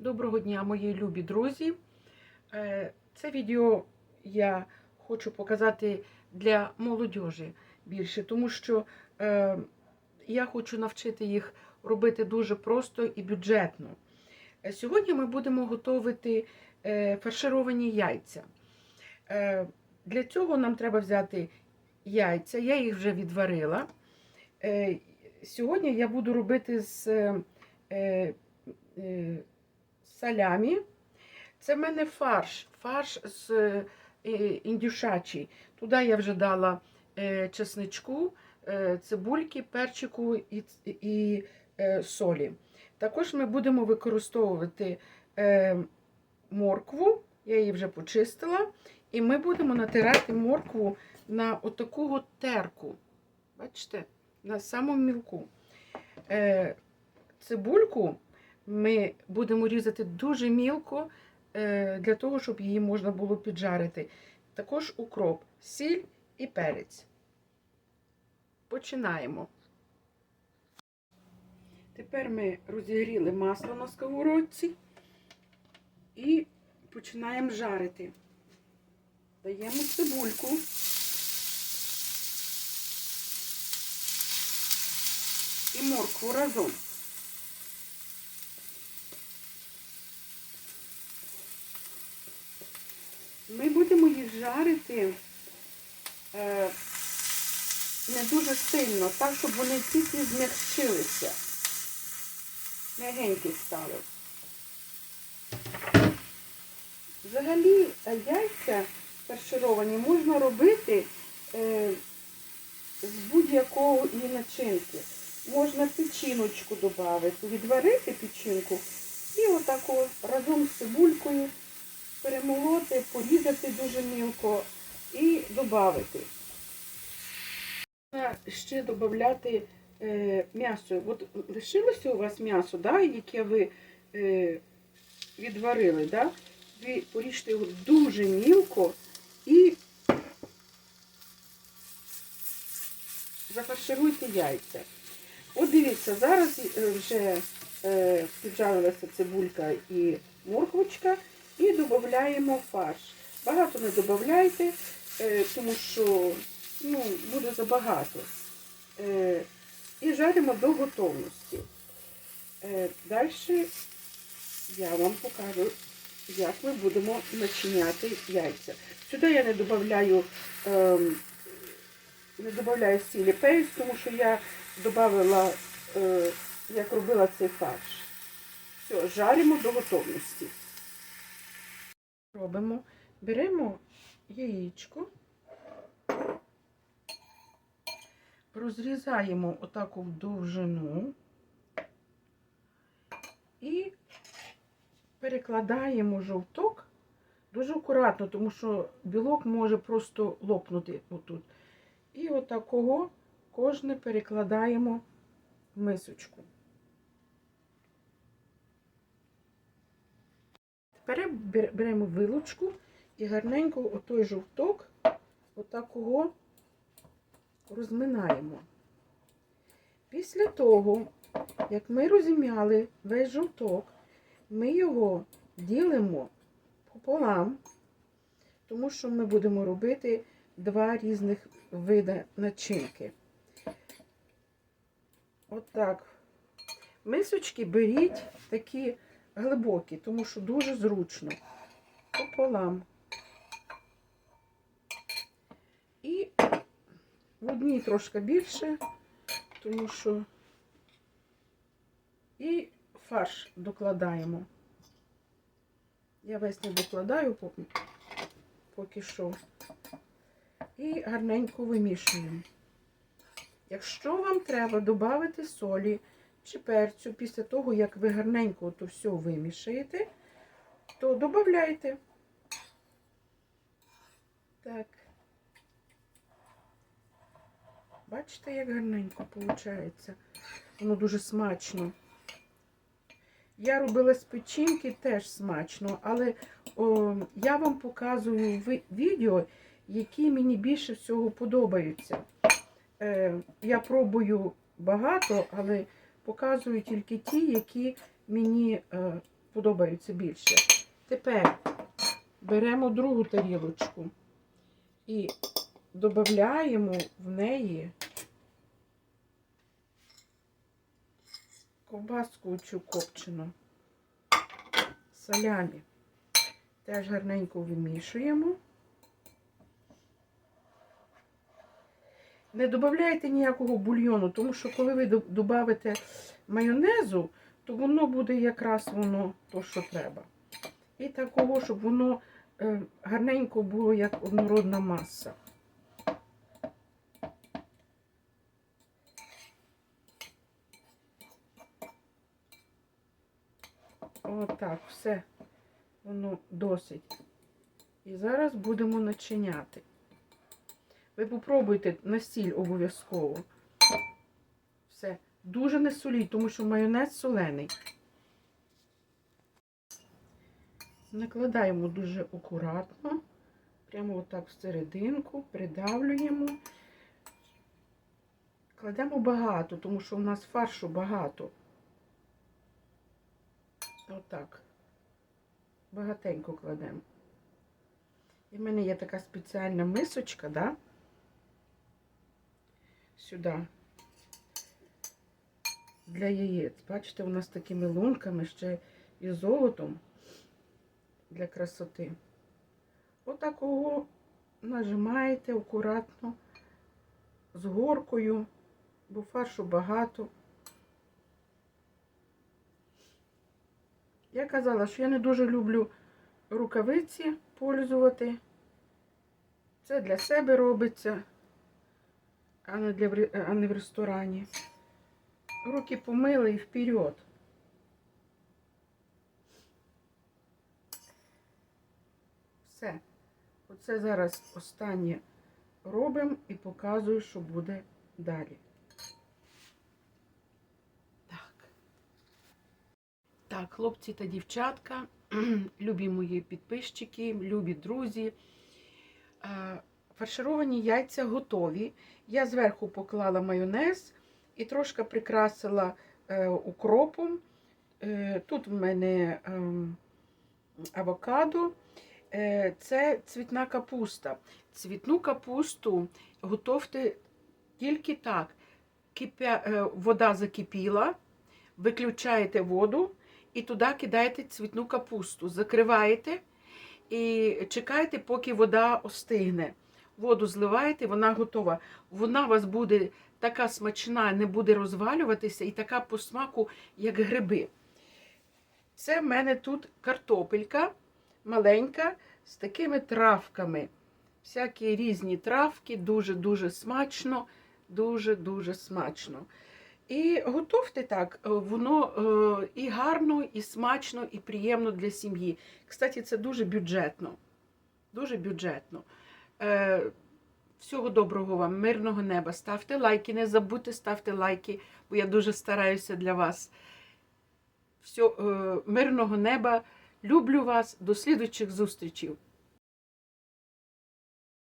Доброго дня, мої любі друзі. Е, Це відео я хочу показати для молодіжі більше, тому що е, я хочу навчити їх робити дуже просто і бюджетно. Е, Сьогодні ми будемо готувати фаршировані яйця. Для цього нам треба взяти яйця, я їх вже відварила. Сьогодні я буду робити з салямі. Це в мене фарш, фарш з е, індюшачий. Туди я вже дала е, чесничку, е, цибульки, перчику і, і солі. Також ми будемо використовувати моркву, я її вже почистила, і ми будемо натирати моркву на отаку терку. Бачите, на самому мілку. Цибульку ми будемо різати дуже мілко, е, для того, щоб її можна було піджарити. Також укроп, сіль і перець. Починаємо. Тепер ми розігріли масло на сковородці і починаємо жарити. Даємо цибульку. І моркву разом. Ми будемо їх жарити е, не дуже сильно, так, щоб вони тільки змягчилися. М'ягенькі стали. Взагалі е, яйця фаршировані можна робити е, з будь-якого і начинки. Можна печіночку додати, відварити печінку і отако разом з цибулькою перемолоти, порізати дуже мілко і додати. Ще додати е, м'ясо. От лишилося у вас м'ясо, да, яке ви е, відварили. Да? Ви поріжте його дуже мілко і зафаршируйте яйця. От дивіться, зараз е, вже е, піджарилася цибулька і морквочка. І додаємо фарш. Багато не додавайте, е, тому що ну, буде забагато. Е, І жаримо до готовності. Е, Далі я вам покажу, як ми будемо начиняти яйця. Сюди я не додаю ем, не додаю сілі перець, тому що я додала, як робила цей фарш. Все, жаримо до готовності. Робимо, беремо яєчко, розрізаємо отаку в довжину і перекладаємо жовток дуже акуратно, тому що білок може просто лопнути отут. І отакого кожне перекладаємо в мисочку. Беремо вилочку і гарненько отой жовток отакого розминаємо. Після того, як ми розім'яли весь жовток, ми його ділимо пополам, тому що ми будемо робити два різних види начинки. Отак. Мисочки беріть такі глибокі, тому що дуже зручно. Пополам. І в одній трошки більше, тому що і фарш докладаємо. Я весь не докладаю поки, поки що. І гарненько вимішуємо. Якщо вам треба додати солі, чи перцю після того, як ви гарненько то все вимішаєте, то додайте. Так. Бачите, як гарненько виходить? Воно дуже смачно. Я робила з печінки теж смачно, але о, я вам показую відео, які мені більше всього подобаються. Е, я пробую багато, але показую тільки ті, які мені е, подобаються більше. Тепер беремо другу тарілочку і додаємо в неї ковбаску цю копчену, салямі. Теж гарненько вимішуємо. Не додавайте ніякого бульйону, тому що коли ви додавите майонезу, то воно буде якраз воно то, що треба. І такого, щоб воно е, гарненько було, як однородна маса. Отак, все. Воно досить. І зараз будемо начиняти. Ви попробуйте на сіль обов'язково. Все. Дуже не соліть, тому що майонез солений. Накладаємо дуже акуратно. Прямо отак в серединку, придавлюємо. Кладемо багато, тому що у нас фаршу багато. Отак. Багатенько кладемо. І в мене є така спеціальна мисочка, да? Сюди. Для яєць. Бачите, у нас такими лунками ще і золотом для красоти. Отакого нажимаєте акуратно, з горкою, бо фаршу багато. Я казала, що я не дуже люблю рукавиці пользувати. Це для себе робиться, а не, для, а не в ресторані. Руки помили і вперед. Все. Оце зараз останнє робимо і показую, що буде далі. Так. Так, хлопці та дівчатка, любі мої підписчики, любі друзі. Фаршировані яйця готові. Я зверху поклала майонез і трошки прикрасила е, укропом. Е, Тут в мене ем, авокадо. Е, Це цвітна капуста. Цвітну капусту готовте тільки так. Кипя... Вода закипіла, виключаєте воду і туди кидаєте цвітну капусту, закриваєте і чекаєте, поки вода остигне. Воду зливаєте, вона готова. Вона у вас буде така смачна, не буде розвалюватися і така по смаку, як гриби. Це в мене тут картопелька маленька з такими травками. Всякі різні травки, дуже-дуже смачно, дуже-дуже смачно. І готовте так, е, воно е, і гарно, і смачно, і приємно для сім'ї. Кстати, це дуже бюджетно. Дуже бюджетно. Е, Всього доброго вам, мирного неба. Ставте лайки, не забудьте ставте лайки, бо я дуже стараюся для вас. Всього, е, мирного неба. Люблю вас. До слідуючих зустрічей.